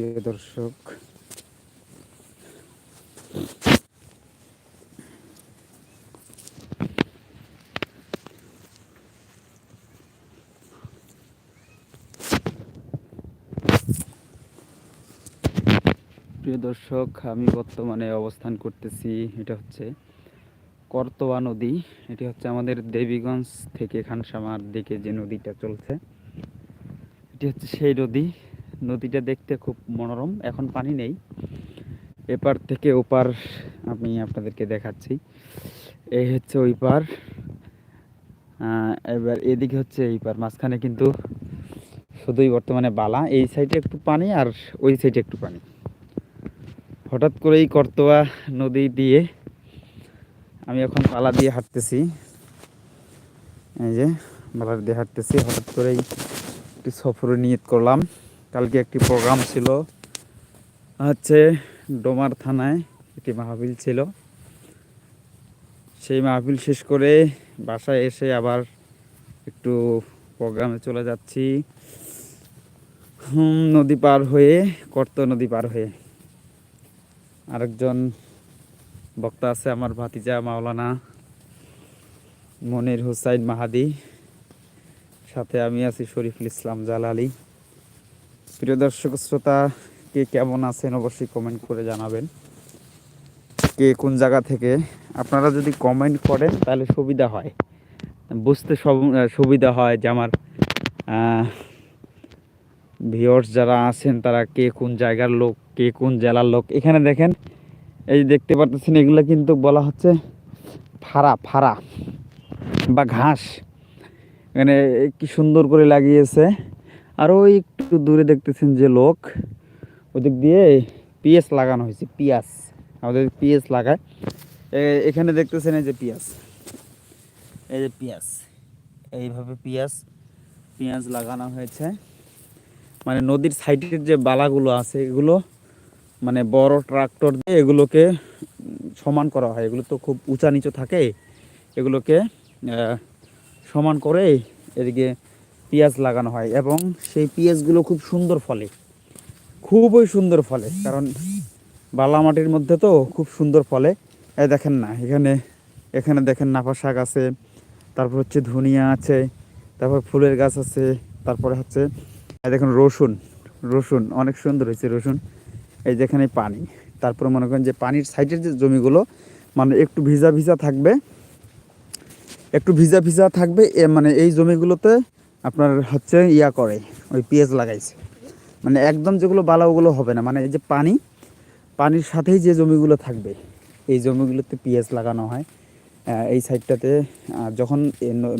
প্রিয় দর্শক। প্রিয় দর্শক, আমি বর্তমানে অবস্থান করতেছি, এটা হচ্ছে করতোয়া নদী। এটি হচ্ছে আমাদের দেবীগঞ্জ থেকে খানসামার দিকে যে নদীটা চলছে, এটি হচ্ছে সেই নদী। নদীটা দেখতে খুব মনোরম, এখন পানি নেই। এপার থেকে ওপার আমি আপনাদেরকে দেখাচ্ছি। এই হচ্ছে ওই পার। এবার এদিকে হচ্ছে এই পার, মাঝখানে কিন্তু শুধুই বর্তমানে বালা। এই সাইডে একটু পানি আর ওই সাইডে একটু পানি। হঠাৎ করেই করতোয়া নদী দিয়ে আমি এখন পালা দিয়ে হাঁটতেছি। এই যে পালা দিয়ে হাঁটতেছি, হঠাৎ করেই একটি সফরে নিয়ত করলাম। কালকে একটি প্রোগ্রাম ছিল, হচ্ছে ডোমার থানায় একটি মাহফিল ছিল। সেই মাহফিল শেষ করে বাসায় এসে আবার একটু প্রোগ্রামে চলে যাচ্ছি। নদী পার হয়ে, কর্ত নদী পার হয়ে। আরেকজন বক্তা আছে আমার ভাতিজা মাওলানা মনির হুসাইন মাহাদি। সাথে আমি আছি শরীফুল ইসলাম জালালি। প্রিয় দর্শক শ্রোতা, কে কেমন আছেন অবশ্যই কমেন্ট করে জানাবেন। কে কোন জায়গা থেকে? আপনারা যদি কমেন্ট করেন, তাহলে সুবিধা হয়। বুঝতে সব- সুবিধা হয় যে আমার ভিওর্স যারা আছেন, তারা কে কোন জায়গার লোক, কে কোন জেলার লোক। এখানে দেখেন, এই দেখতে পারতেছেন এগুলো কিন্তু বলা হচ্ছে ফাড়া ফাড়া বা ঘাস। এখানে কি সুন্দর করে লাগিয়েছে। আর ওই একটু দূরে দেখতেছেন যে লোক, ওদিক দিয়ে পিএস লাগানো হয়েছে, পিয়াস। আমাদের পিএস লাগায়। এখানে দেখতেছেন এই যে পিয়াস। এই যে পিয়াস। এইভাবে পিয়াস পেঁয়াজ লাগানো হয়েছে। মানে নদীর সাইডের যে বালাগুলো আছে, এগুলো মানে বড় ট্রাক্টর দিয়ে এগুলোকে সমান করা হয়। এগুলো তো খুব উঁচা নিচু থাকে। এগুলোকে সমান করে এদিকে পেঁয়াজ লাগানো হয় এবং সেই পেঁয়াজগুলো খুব সুন্দর ফলে। খুবই সুন্দর ফলে, কারণ বালা মাটির মধ্যে তো খুব সুন্দর ফলে। এ দেখেন না, এখানে এখানে দেখেন নাফা শাক আছে, তারপর হচ্ছে ধনিয়া আছে, তারপর ফুলের গাছ আছে, তারপরে হচ্ছে দেখুন রসুন রসুন, অনেক সুন্দর হয়েছে রসুন। এই যেখানে পানি, তারপরে মনে করেন যে পানির সাইডের যে জমিগুলো মানে একটু ভিজা ভিজা থাকবে, একটু ভিজা ভিজা থাকবে মানে এই জমিগুলোতে আপনার হচ্ছে ইয়া করে, ওই পেঁয়াজ লাগাইছে। মানে একদম যেগুলো বালা, ওগুলো হবে না। মানে এই যে পানি, পানির সাথেই যে জমিগুলো থাকবে, এই জমিগুলোতে পেঁয়াজ লাগানো হয়। এই সাইডটাতে যখন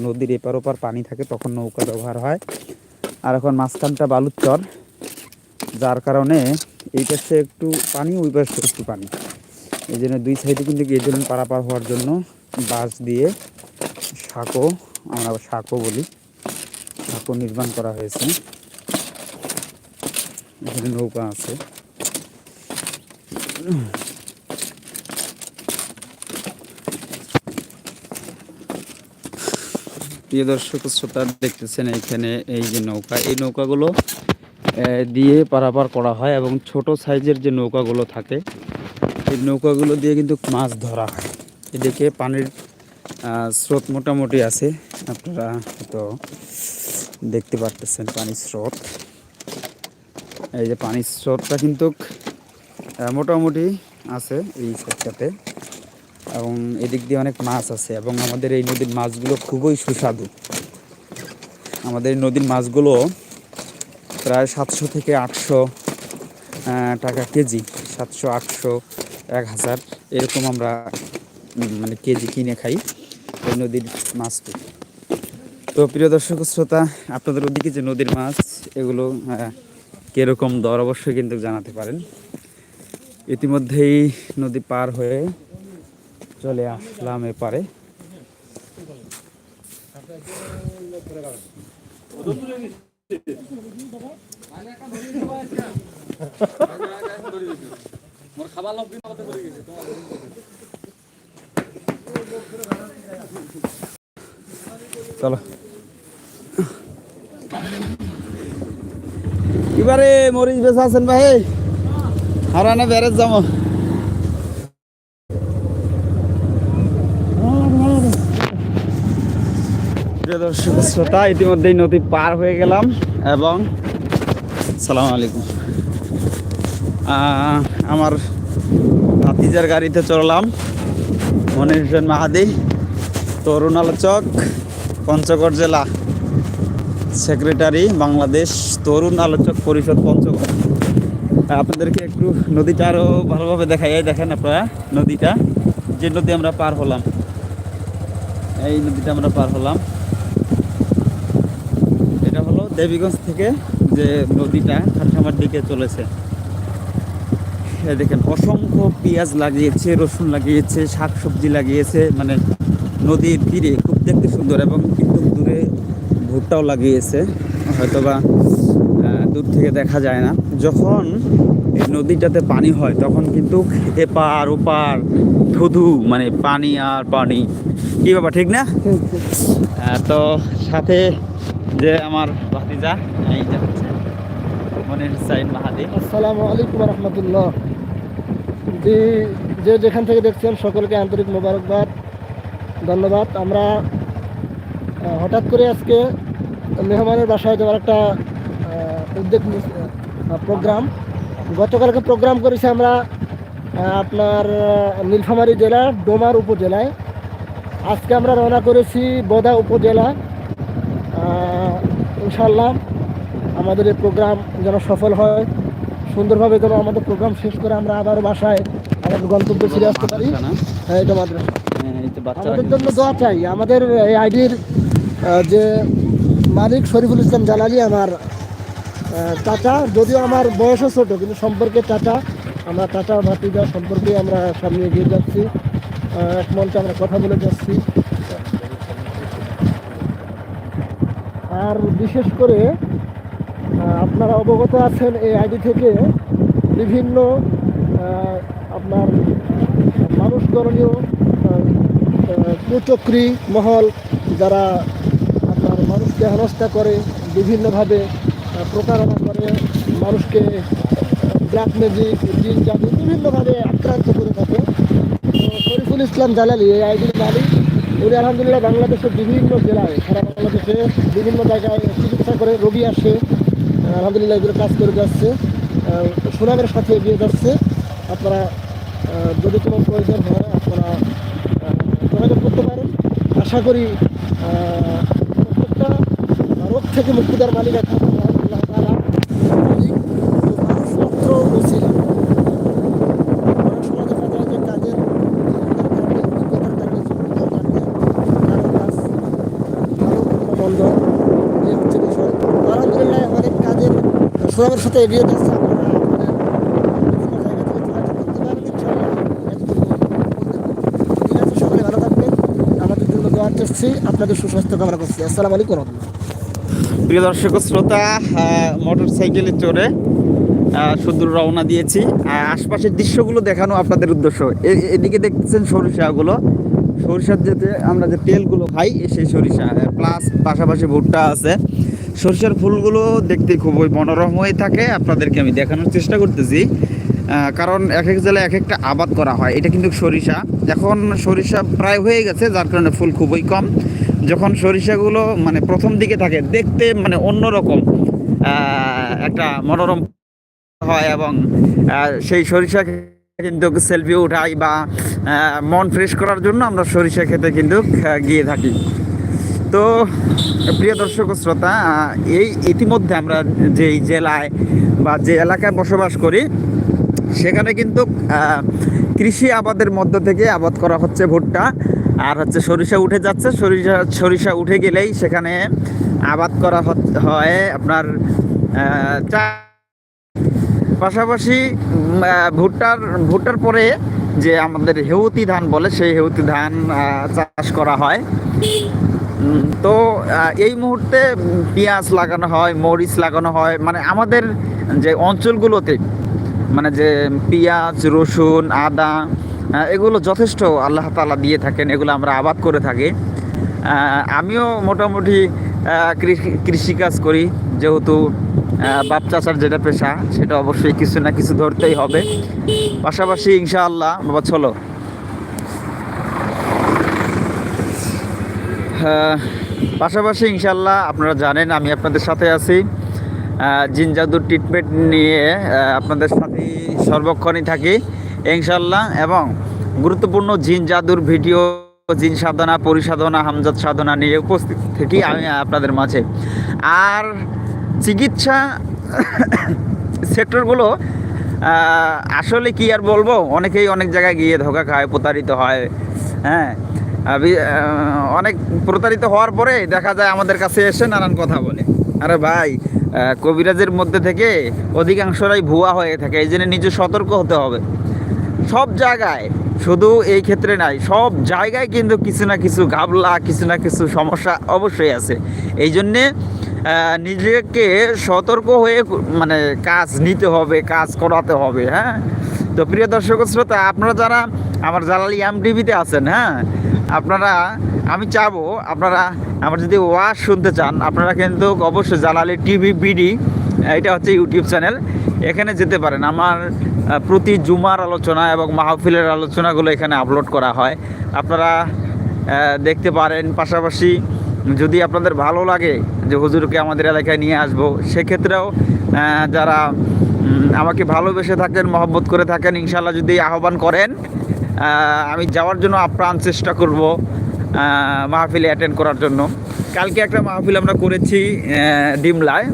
নদীর এপার ওপার পানি থাকে, তখন নৌকা ব্যবহার হয়। আর এখন মাঝখানটা বালুর চর, যার কারণে এই পাশে একটু পানি, ওই পাশে একটু পানি। এই জন্য দুই সাইডে কিন্তু এই জন্য পারাপার হওয়ার জন্য বাঁশ দিয়ে সাঁকো আমরা সাঁকো বলি। নির্মাণ করা হয়েছে। এখানে নৌকা আছে। প্রিয় দর্শক, শ্রোতা দেখতেছেন এখানে এই যে নৌকা। এই নৌকাগুলো দিয়ে পারাপার করা হয় এবং ছোট সাইজের যে নৌকাগুলো থাকে, এই নৌকাগুলো দিয়ে কিন্তু মাছ ধরা হয়। এদিকে পানির স্রোত মোটামুটি আছে। আপনারা হয়তো দেখতে পারতেছেন পানির স্রোত। এই যে পানির স্রোতটা কিন্তু মোটামুটি আছে এই সাইডটাতে এবং এদিক দিয়ে অনেক মাছ আছে এবং আমাদের এই নদীর মাছগুলো খুবই সুস্বাদু। আমাদের নদীর মাছগুলো প্রায় সাতশো থেকে আটশো টাকা কেজি, সাতশো, আটশো, এক হাজার এরকম আমরা মানে কেজি কিনে খাই এই নদীর মাছটি। তো প্রিয় দর্শক শ্রোতা আপনাদের ওদিকে যে নদীর মাছ এগুলো আহ, কীরকম দর অবশ্যই কিন্তু জানাতে পারেন। ইতিমধ্যেই নদী পার হয়ে চলে আসলাম এপারে। চলো। এবারে মরিচ বেচা আছেন ভাই? হারানে ব্যারেজ যাব। দর্শক, শ্রোতা, ইতিমধ্যেই নদী পার হয়ে গেলাম এবং সালাম আলাইকুম। আমার ভাতিজার গাড়িতে চড়লাম। মনির হোসেন মাহাদি, তরুণ আলোচক। পঞ্চগড় জেলা সেক্রেটারি বাংলাদেশ তরুণ আলোচক পরিষদ পঞ্চগড়। আপনাদেরকে একটু নদীটা আরও ভালোভাবে দেখাই। দেখেন আপনারা নদীটা, যে নদী আমরা পার হলাম। এই নদীটা আমরা পার হলাম। এটা হলো দেবীগঞ্জ থেকে যে নদীটা খারখামার দিকে চলেছে। দেখেন, অসংখ্য পেঁয়াজ লাগিয়েছে, রসুন লাগিয়েছে শাক সবজি লাগিয়েছে মানে নদীর তীরে। সুন্দর এবং কিন্তু দূরে ভুট্টাও লাগিয়েছে। হয়তোবা দূর থেকে দেখা যায় না। যখন এই নদীটাতে পানি হয় তখন কিন্তু এপার ওপার ধুধু মানে পানি আর পানি। কি বাবা ঠিক না? তো সাথে যে আমার ভাতিজা হচ্ছে মনির সাইদ মাহাদি আসসালামু আলাইকুম রহমতুল্লাহ। যে যেখান থেকে দেখছেন সকলকে আন্তরিক মোবারকবাদ ধন্যবাদ। আমরা হঠাৎ করে আজকে মেহমানের বাসায় যাওয়ার একটা উদ্যোগ প্রোগ্রাম। গতকালকে প্রোগ্রাম করেছি আমরা আপনার নীলফামারী জেলার ডোমার উপজেলায়। আজকে আমরা রওনা করেছি বোদা উপজেলা। ইনশাল্লাহ আমাদের এই প্রোগ্রাম যেন সফল হয় সুন্দরভাবে যেন আমাদের প্রোগ্রাম শেষ করে আমরা আবার বাসায় আমাদের গন্তব্যে ফিরে আসতে পারি? হ্যাঁ এটা মাদ্রাসা। হ্যাঁ, আমাদের জন্য দোয়া চাই। আমাদের এই আইডির যে মালিক শরীফুল ইসলাম জালালি আমার চাচা, যদিও আমার বয়সও ছোটো, কিন্তু সম্পর্কে টাটা আমরা টাটা ভাতিজা সম্পর্কে আমরা সামনে এগিয়ে যাচ্ছি। এক মঞ্চে আমরা কথা বলে যাচ্ছি। আর বিশেষ করে আপনারা অবগত আছেন এই আইডি থেকে, বিভিন্ন আপনার মানুষ গণনীয় কুচক্রি মহল যারা মানুষকে হেনস্থা করে, বিভিন্নভাবে প্রতারণা করে, মানুষকে ব্ল্যাক ম্যাজিক জিন জাদু বিভিন্নভাবে আক্রান্ত করে থাকে। শরীফুল ইসলাম জালালি, এই আইডির মালিক, উনি আলহামদুলিল্লাহ বাংলাদেশের বিভিন্ন জেলায়, সারা বাংলাদেশে বিভিন্ন জায়গায় চিকিৎসা করে রোগী আসে আলহামদুলিল্লাহ এগুলো কাজ করে যাচ্ছে। সুনামের সাথে এগিয়ে যাচ্ছে। আপনারা যদি কোনো প্রয়োজন হয়, আপনারা যোগাযোগ করতে পারেন। আশা করি থেকে মুক্তি দেওয়ার মালিক মন্দ, এই হচ্ছে বিষয়। আলহামদুলিল্লাহ কাজের সুনামের সাথে এগিয়ে যাচ্ছে আপনাদের সুস্বাস্থ্য কামনা করছি আসসালামু আলাইকুম রহমতুল্লাহ প্রিয় দর্শক শ্রোতা মোটর সাইকেলে চড়ে সুদূর রওনা দিয়েছি। আশপাশের দৃশ্যগুলো দেখানো আপনাদের উদ্দেশ্য। এদিকে দেখতেছেন সরিষাগুলো সরিষার যেতে আমরা যে তেলগুলো খাই সেই সরিষা। প্লাস পাশাপাশি ভুট্টা আছে। সরিষার ফুলগুলো দেখতে খুবই মনোরম হয়ে থাকে। আপনাদেরকে আমি দেখানোর চেষ্টা করতেছি। কারণ এক এক জেলায় এক একটা আবাদ করা হয়। এটা কিন্তু সরিষা। এখন সরিষা প্রায় হয়ে গেছে, যার কারণে ফুল খুবই কম। যখন সরিষাগুলো মানে প্রথম দিকে থাকে, দেখতে মানে অন্যরকম একটা মনোরম হয় এবং সেই সরিষা কিন্তু সেলফি উঠাই বা মন ফ্রেশ করার জন্য আমরা সরিষা খেতে কিন্তু গিয়ে থাকি। তো প্রিয় দর্শক শ্রোতা এই ইতিমধ্যে আমরা যেই জেলায় বা যে এলাকায় বসবাস করি, সেখানে কিন্তু কৃষি আবাদের মধ্য থেকে আবাদ করা হচ্ছে ভুট্টা। আর হচ্ছে সরিষা উঠে যাচ্ছে। সরিষা সরিষা উঠে গেলেই সেখানে আবাদ করা হয় আপনার পাশাপাশি ভুট্টার ভুট্টার পরে যে আমাদের হেউতি ধান বলে সেই হেউতি ধান চাষ করা হয়। তো এই মুহূর্তে পেঁয়াজ লাগানো হয়, মরিচ লাগানো হয়। মানে আমাদের যে অঞ্চলগুলোতে মানে যে পেঁয়াজ, রসুন, আদা এগুলো যথেষ্ট আল্লাহ তালা দিয়ে থাকেন এগুলো আমরা আবাদ করে থাকি। আমিও মোটামুটি কৃষি কৃষিকাজ করি যেহেতু বাপ চাচার যেটা পেশা সেটা অবশ্যই কিছু না কিছু ধরতেই হবে। পাশাপাশি ইনশাআল্লাহ বাবা চলো। পাশাপাশি ইনশাল্লাহ আপনারা জানেন আমি আপনাদের সাথে আছি। আহ, জিন জাদুর ট্রিটমেন্ট নিয়ে আপনাদের সাথে সর্বক্ষণই থাকি। ইনশাল্লাহ এবং গুরুত্বপূর্ণ জিন জাদুর ভিডিও, জিন সাধনা, পরিসাধনা হামজাদ সাধনা নিয়ে উপস্থিত থাকি আমি আপনাদের মাঝে। আর চিকিৎসা সেক্টরগুলো আসলে কি আর বলব? অনেকেই অনেক জায়গায় গিয়ে ধোকা খায়, প্রতারিত হয় হ্যাঁ? অনেক প্রতারিত হওয়ার পরে দেখা যায় আমাদের কাছে এসে নানান কথা বলে। আরে ভাই কবিরাজের মধ্যে থেকে অধিকাংশরাই ভুয়া হয়ে থাকে, এই জন্য নিজে সতর্ক হতে হবে। সব জায়গায় শুধু এই ক্ষেত্রে নাই, সব জায়গায় কিন্তু কিছু না কিছু ঘাবলা কিছু না কিছু সমস্যা অবশ্যই আছে। এই জন্যে নিজেকে সতর্ক হয়ে মানে কাজ নিতে হবে, কাজ করাতে হবে হ্যাঁ? তো প্রিয় দর্শক শ্রোতা, আপনারা যারা আমার জালালি এম টিভিতে আছেন হ্যাঁ? আপনারা, আমি চাবো, আপনারা আমার যদি ওয়াজ শুনতে চান, আপনারা কিন্তু অবশ্যই জালালি টিভি বিডি, এটা হচ্ছে ইউটিউব চ্যানেল, এখানে যেতে পারেন। আমার প্রতি জুমার আলোচনা এবং মাহফিলের আলোচনাগুলো এখানে আপলোড করা হয়। আপনারা দেখতে পারেন। পাশাপাশি যদি আপনাদের ভালো লাগে যে হুজুরকে আমাদের এলাকায় নিয়ে আসব, সেক্ষেত্রেও যারা আমাকে ভালোবেসে থাকেন, মহব্বত করে থাকেন ইনশাল্লাহ যদি আহ্বান করেন আমি যাওয়ার জন্য আপ্রাণ চেষ্টা করব মাহফিলে অ্যাটেন্ড করার জন্য। কালকে একটা মাহফিল আমরা করেছি ডিমলায়।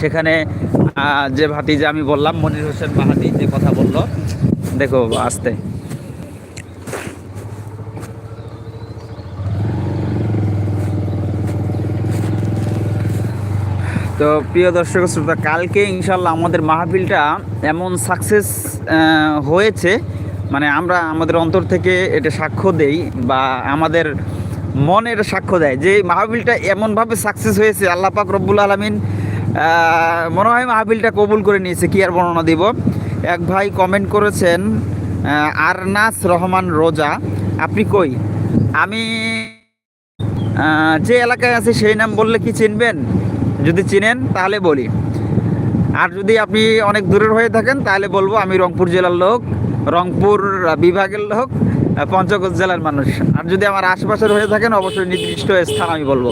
সেখানে যে ভাতিজা আমি বললাম, মনির হোসেন মাহাদি যে কথা বলল, দেখো, আসতে। তো প্রিয় দর্শক শ্রোতা, কালকে ইনশাল্লাহ আমাদের মাহফিলটা এমন সাকসেস হয়েছে মানে আমরা আমাদের অন্তর থেকে এটা সাক্ষ্য দেই বা আমাদের মনের সাক্ষ্য দেয় যে মাহফিলটা এমনভাবে সাকসেস হয়েছে, আল্লাহ পাক রব্বুল আলমিন মনে হয় মাহফিলটা কবুল করে নিয়েছে। কি আর বর্ণনা দিব? এক ভাই কমেন্ট করেছেন আরনাস রহমান রোজা। আপনি কই? আমি যে এলাকায় আছে সেই নাম বললে কি চিনবেন? যদি চিনেন, তাহলে বলি। আর যদি আপনি অনেক দূরের হয়ে থাকেন, তাহলে বলব আমি রংপুর জেলার লোক, রংপুর বিভাগের লোক পঞ্চগড় জেলার মানুষ। আর যদি আমার আশেপাশের হয়ে থাকেন, অবশ্যই নির্দিষ্ট স্থান আমি বলব।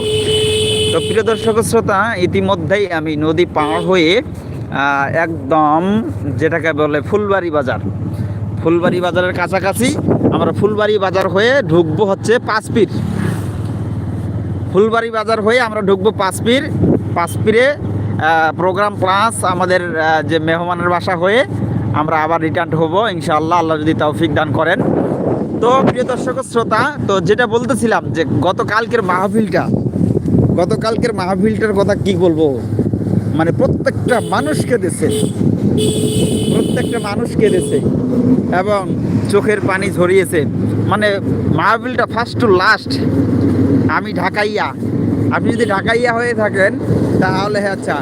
তো প্রিয় দর্শক শ্রোতা, ইতিমধ্যেই আমি নদী পার হয়ে একদম যেটাকে বলে ফুলবাড়ি বাজার। ফুলবাড়ি বাজারের কাছাকাছি আমরা ফুলবাড়ি বাজার হয়ে ঢুকবো হচ্ছে পাঁচপির। ফুলবাড়ি বাজার হয়ে আমরা ঢুকবো পাঁচপির। পাঁচপিরে প্রোগ্রাম প্লাস আমাদের যে মেহমানের বাসা হয়ে আমরা আবার রিটার্ন হব, ইনশাআল্লাহ, আল্লাহ যদি তৌফিক দান করেন। তো প্রিয় দর্শক শ্রোতা, তো যেটা বলতেছিলাম যে গতকালকের মাহফিলটা গতকালকের মাহফিলটার কথা কি বলব? মানে প্রত্যেকটা মানুষকে দেশে প্রত্যেকটা মানুষ কেঁদেছে এবং চোখের পানি ঝরিয়েছে। মানে মাহফিলটা ফার্স্ট টু লাস্ট আমি ঢাকাইয়া। আপনি যদি ঢাকাইয়া হয়ে থাকেন, তাহলে আচ্ছা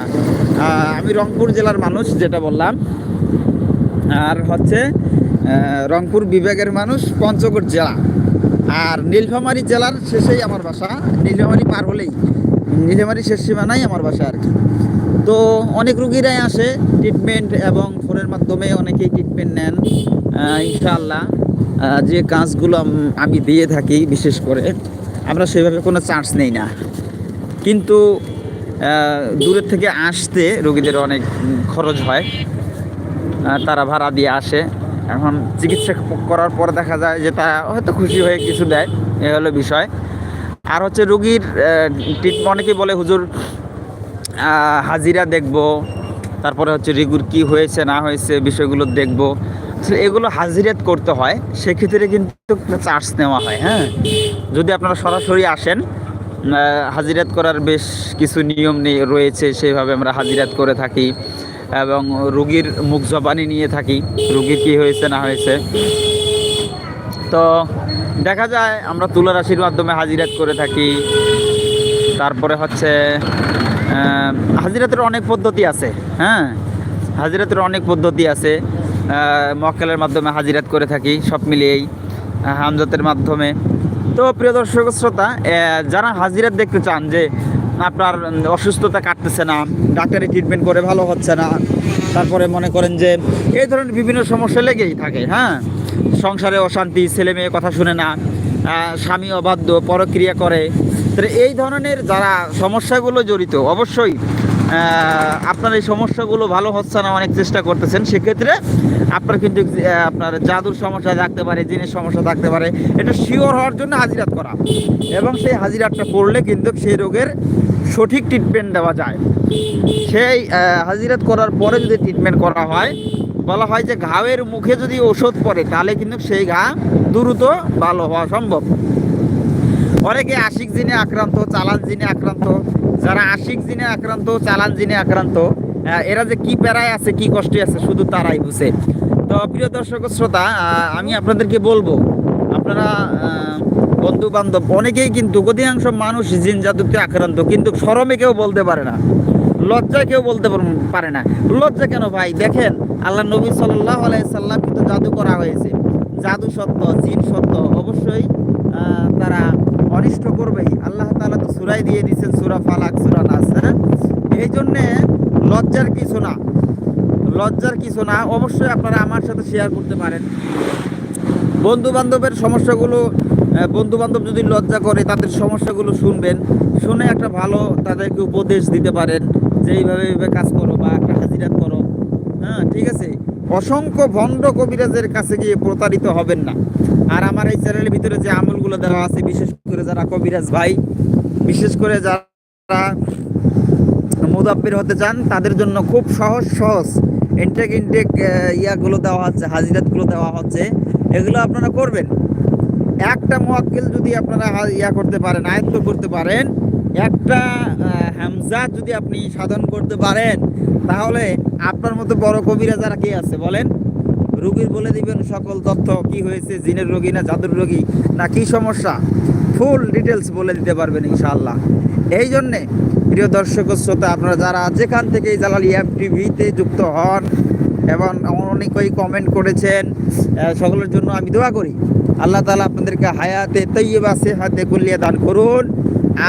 আমি রংপুর জেলার মানুষ যেটা বললাম। আর হচ্ছে রংপুর বিভাগের মানুষ পঞ্চগড় জেলা। আর নীলফামারী জেলার শেষেই আমার বাসা। নীলফামারী পার হলেই। নীলফামারী শেষ সীমানাই আমার বাসা আর কি। তো অনেক রুগীরাই আসে ট্রিটমেন্ট এবং ফোনের মাধ্যমে অনেকেই ট্রিটমেন্ট নেন ইনশাআল্লাহ। যে কাজগুলো আমি দিয়ে থাকি বিশেষ করে, আমরা সেভাবে কোনো চার্জ নেই না। কিন্তু দূরের থেকে আসতে রোগীদের অনেক খরচ হয়। তারা ভাড়া দিয়ে আসে। এখন চিকিৎসা করার পর দেখা যায় যে তারা হয়তো খুশি হয়ে কিছু দেয়, এ হলো বিষয়। আর হচ্ছে রুগীর ট্রিটমেন্ট অনেকেই বলে, হুজুর হাজিরা দেখব, তারপরে হচ্ছে রিগুর কি হয়েছে, না হয়েছে, বিষয়গুলো দেখব। এগুলো হাজিরাত করতে হয়, সেক্ষেত্রে কিন্তু চার্জ নেওয়া হয় হ্যাঁ? যদি আপনারা সরাসরি আসেন হাজিরাত করার বেশ কিছু নিয়ম নেই রয়েছে, সেইভাবে আমরা হাজিরাত করে থাকি। এবং রুগীর মুখ জবানি নিয়ে থাকি। রুগীর কি হয়েছে, না হয়েছে। তো দেখা যায়, আমরা তুলা রাশির মাধ্যমে হাজিরাত করে থাকি। তারপরে হচ্ছে হাজিরাতের অনেক পদ্ধতি আছে হ্যাঁ? হাজিরাতের অনেক পদ্ধতি আছে। মক্কেলের মাধ্যমে হাজিরাত করে থাকি, সব মিলিয়েই হামজাতের মাধ্যমে। তো প্রিয় দর্শক, শ্রোতা যারা হাজিরাত দেখতে চান যে আপনার অসুস্থতা কাটতেছে না, ডাক্তারি ট্রিটমেন্ট করে ভালো হচ্ছে না। তারপরে মনে করেন যে এই ধরনের বিভিন্ন সমস্যা লেগেই থাকে হ্যাঁ? সংসারে অশান্তি, ছেলে মেয়ে কথা শুনে না স্বামী অবাধ্য, পরক্রিয়া করে। এই ধরনের যারা সমস্যাগুলো জড়িত, অবশ্যই আপনার এই সমস্যাগুলো ভালো হচ্ছে না, অনেক চেষ্টা করতেছেন, সেক্ষেত্রে আপনার কিন্তু আপনার জাদুর সমস্যা থাকতে পারে, জিনের সমস্যা থাকতে পারে, এটা শিওর হওয়ার জন্য হাজিরাত করা। এবং সেই হাজিরাতটা করলে কিন্তু সেই রোগের সঠিক ট্রিটমেন্ট দেওয়া যায়। সেই হাজিরাত করার পরে যদি ট্রিটমেন্ট করা হয়, বলা হয় যে ঘাওয়ের মুখে যদি ওষুধ পড়ে, তাহলে কিন্তু সেই ঘা দ্রুত ভালো হওয়া সম্ভব। অনেকে আশিক জিনে আক্রান্ত, চালান জিনে আক্রান্ত যারা আশিক জিনে আক্রান্ত, চালান জিনে আক্রান্ত এরা যে কি প্যারায় আছে, কি কষ্টে আছে, শুধু তারাই বুঝে। তো প্রিয় দর্শক শ্রোতা আমি আপনাদেরকে বলব, আপনারা বন্ধু বান্ধব অনেকেই কিন্তু, অধিকাংশ মানুষ জিন জাদুতে আক্রান্ত, কিন্তু শরমে কেউ বলতে পারে না লজ্জায় কেউ বলতে পার- না। লজ্জা কেন ভাই? দেখেন, আল্লাহ নবী সাল্লাহ আলাইসাল্লাম কিন্তু জাদু করা হয়েছে। জাদু সত্য, জিন সত্য, অবশ্যই তারা অনিষ্ট করবেই। আল্লাহ তাআলা তো সুরাই দিয়ে দিচ্ছেন সুরা ফালাক, সুরা নাস হ্যাঁ? এই জন্যে লজ্জার কিছু না। লজ্জার কিছু না, অবশ্যই আপনারা আমার সাথে শেয়ার করতে পারেন। বন্ধু বান্ধবের সমস্যাগুলো বন্ধু বান্ধব যদি লজ্জা করে, তাদের সমস্যাগুলো শুনবেন। শুনে একটা ভালো তাদেরকে উপদেশ দিতে পারেন যে, এইভাবে এইভাবে কাজ করো বা একটা হাজিরাত করো। হ্যাঁ ঠিক আছে? অসংখ্য ভণ্ড কবিরাজের কাছে গিয়ে প্রতারিত হবেন না। আর আমার এই চ্যানেলের ভিতরে যে আমলগুলো দেওয়া আছে, বিশেষ করে যারা কবিরাজ ভাই, বিশেষ করে যারা মুদাব্বির হতে চান, তাদের জন্য খুব সহজ সহজ। ইনটেক ইনটেক ইয়াগুলো দেওয়া হচ্ছে, হাজিরাতগুলো দেওয়া হচ্ছে। এগুলো আপনারা করবেন। একটা মোয়াক্কেল যদি আপনারা ইয়া করতে পারেন, আয়ত্ত করতে পারেন, একটা হামজা যদি আপনি সাধন করতে পারেন তাহলে আপনার মতো বড় কবিরা যারা কে আছে বলেন? রুগীর বলে দিবেন সকল তথ্য, কি হয়েছে, জিনের রোগী না জাদুর রোগী, না কি সমস্যা? ফুল ডিটেলস বলে দিতে পারবেন ইনশাআল্লাহ। এই জন্যে প্রিয় দর্শক শ্রোতা, আপনারা যারা যেখান থেকে জালালি অ্যাপ টিভিতে যুক্ত হন এবং অনেকেই কমেন্ট করেছেন সকলের জন্য আমি দোয়া করি। আল্লাহ তালা আপনাদেরকে হায়াতে তৈবা হাতে কুল্লিয়া দান করুন।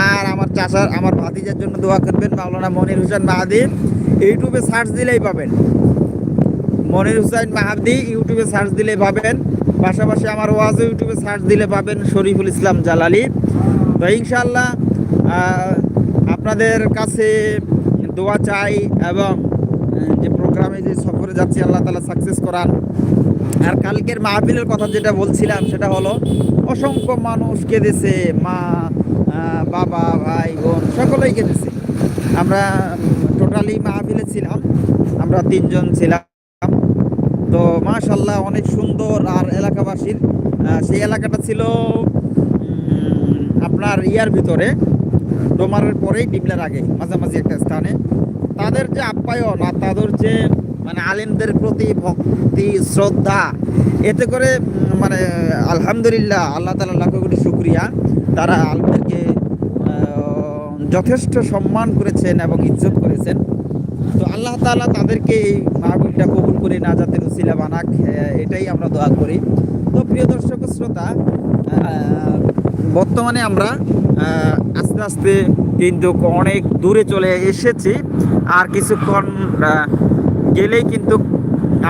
আর আমার চাষার আমার ভাতিজার জন্য দোয়া করবেন মাওলানা মনির হোসেন মাহাদির। ইউটিউবে সার্চ দিলেই পাবেন। মনির হুসাইন মাহাদি ইউটিউবে সার্চ দিলে পাবেন। পাশাপাশি আমার ওয়াজও ইউটিউবে সার্চ দিলে পাবেন শরীফুল ইসলাম জালালি। তো ইনশাল্লাহ আপনাদের কাছে দোয়া চাই এবং যে প্রোগ্রামে যে সফরে যাচ্ছি, আল্লাহ তালা সাকসেস করান। আর কালকের মাহফিলের কথা যেটা বলছিলাম, সেটা হলো অসংখ্য মানুষ কেঁদেছে, মা বাবা, ভাই, বোন, সকলেই কেঁদেছে। আমরা টোটালি মাহফিলে ছিলাম, আমরা তিনজন ছিলাম। তো মাশাল্লাহ অনেক সুন্দর আর এলাকাবাসীর সেই এলাকাটা ছিল আপনার ইয়ার ভিতরে, ডোমারের পরেই ডিমলার আগে, মাঝামাঝি একটা স্থানে। তাদের যে আপ্যায়ন আর তাদের যে মানে আলেমদের প্রতি ভক্তি, শ্রদ্ধা, এতে করে মানে আলহামদুলিল্লাহ, আল্লাহ তালা লাখ কোটি শুক্রিয়া, তারা আলেমদেরকে যথেষ্ট সম্মান করেছেন এবং ইজ্জত করেছেন। তো আল্লাহ তাআলা তাদেরকে এই মাহবিলটা কবুল করে না যাতে রসিলা বানাক এটাই আমরা দোয়া করি। তো প্রিয় দর্শক শ্রোতা বর্তমানে আমরা আস্তে আস্তে কিন্তু অনেক দূরে চলে এসেছি। আর কিছুক্ষণ গেলেই কিন্তু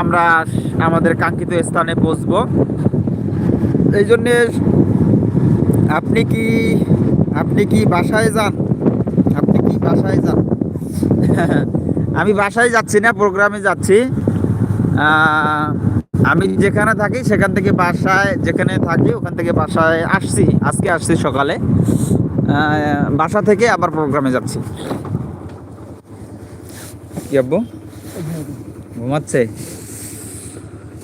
আমরা আমাদের কাঙ্ক্ষিত স্থানে পৌঁছবো এই জন্যে আপনি কি আপনি কি বাসায় যান? বাসায় যান। আমি বাসায় যাচ্ছি না, প্রোগ্রামে যাচ্ছি। আমি যেখানে থাকি সেখান থেকে বাসায়, যেখানে থাকি ওখান থেকে বাসায় আসছি, আজকে আসছি সকালে। বাসা থেকে আবার প্রোগ্রামে যাচ্ছি। কি আব্বু? ঘুমাচ্ছে?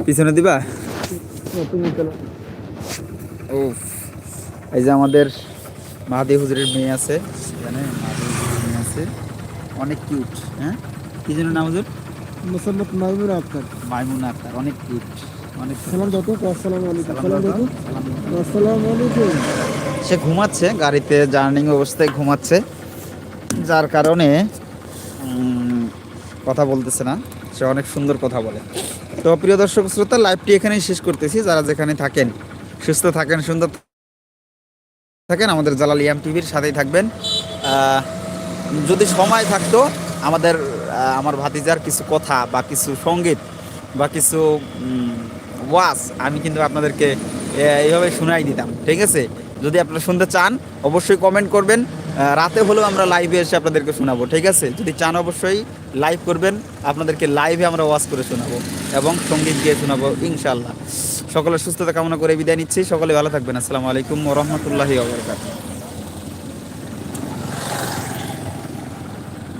পিছনে দিবা? ও এই যে আমাদের মাহাদি হুজুরের মেয়ে আছে এখানে আছে। অনেক কিউট হ্যাঁ? কি যেন নাম হুজুর মোসাম্মদ মাহমুদ আক্তার। মাইমুনা আক্তার অনেক কিউট অনেক সালাম যত আসসালামু আলাইকুম। সালাম। যত আসসালামু আলাইকুম। সে ঘুমাচ্ছে গাড়িতে জার্নিং অবস্থায় ঘুমাচ্ছে। যার কারণে কথা বলতেছে না। সে অনেক সুন্দর কথা বলে। তো প্রিয় দর্শক শ্রোতা লাইভটি এখানেই শেষ করতেছি। যারা যেখানে থাকেন সুস্থ থাকেন সুন্দর থাকেন আমাদের জালাল ইয়াম টিভির সাথেই থাকবেন। যদি সময় থাকতো, আমাদের আমার ভাতিজার কিছু কথা বা কিছু সংগীত বা কিছু ওয়াজ আমি কিন্তু আপনাদেরকে এইভাবে শোনাই দিতাম, ঠিক আছে? যদি আপনারা শুনতে চান, অবশ্যই কমেন্ট করবেন। রাতে হলেও আমরা লাইভে এসে আপনাদেরকে শোনাবো, ঠিক আছে? যদি চান, অবশ্যই লাইভ করবেন। আপনাদেরকে লাইভে আমরা ওয়াজ করে শোনাবো এবং সংগীত গিয়ে শোনাবো ইনশাল্লাহ সকলের সুস্থতা কামনা করে বিদায় নিচ্ছি। সকলে ভালো থাকবেন। আসসালামু আলাইকুম রহমতুল্লাহি ওবরকাত